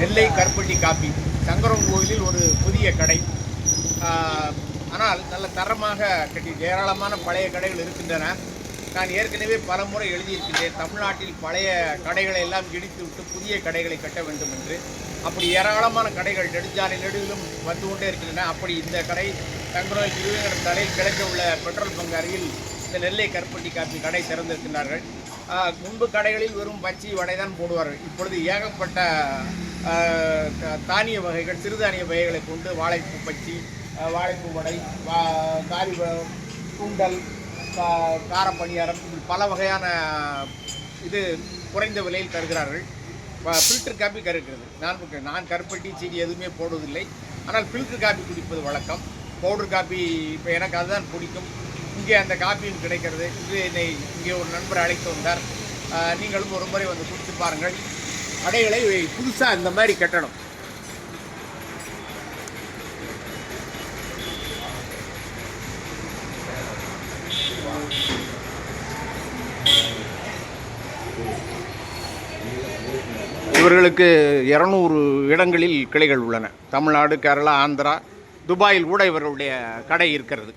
நெல்லை கருப்பட்டி காப்பி சங்கரம் கோயிலில் ஒரு புதிய கடை. ஆனால் நல்ல தரமாக கட்டி ஏராளமான பழைய கடைகள் இருக்கின்றன. நான் ஏற்கனவே பல முறை எழுதியிருக்கின்றேன் தமிழ்நாட்டில் பழைய கடைகளை எல்லாம் இடித்து விட்டு புதிய கடைகளை கட்ட வேண்டும் என்று. அப்படி ஏராளமான கடைகள் நெடுஞ்சாலை நெடுவிலும் வந்து கொண்டே இருக்கின்றன. அப்படி இந்த கடை தங்குரோயில் திருவேங்கடம் தலையில் கிழக்க உள்ள பெட்ரோல் பங்க் அருகில் இந்த நெல்லை கருப்பட்டி காப்பி கடை திறந்திருக்கின்றார்கள். முன்பு கடைகளில் வெறும் பச்சி வடை தான் போடுவார்கள். இப்பொழுது ஏகப்பட்ட தானிய வகைகள் சிறுதானிய வகைகளை கொண்டு வாழைப்பூ பச்சி வாழைப்பூ வடை வா காரி காரப்பணியாரம் இப்படி பல வகையான இது குறைந்த விலையில் தருகிறார்கள். ஃபில்டர் காப்பி கருக்கிறது. நான் நான் கருப்பட்டி சீனி எதுவுமே போடுவதில்லை. ஆனால் ஃபில்டர் காப்பி குடிப்பது வழக்கம். பவுடர் காப்பி இப்போ எனக்கு அதுதான் பிடிக்கும். இங்கே அந்த காப்பியும் கிடைக்கிறது. இது என்னை இங்கே ஒரு நண்பர் அழைத்து வந்தார். ஆஹ், நீங்களும் ஒரு முறை வந்து குடித்து பாருங்கள். கடைகளை புதுசாக இந்த மாதிரி கட்டணும். இவர்களுக்கு இரநூறு இடங்களில் கிளைகள் உள்ளன. தமிழ்நாடு கேரளா ஆந்திரா துபாயில் கூட இவர்களுடைய கடை இருக்கிறது.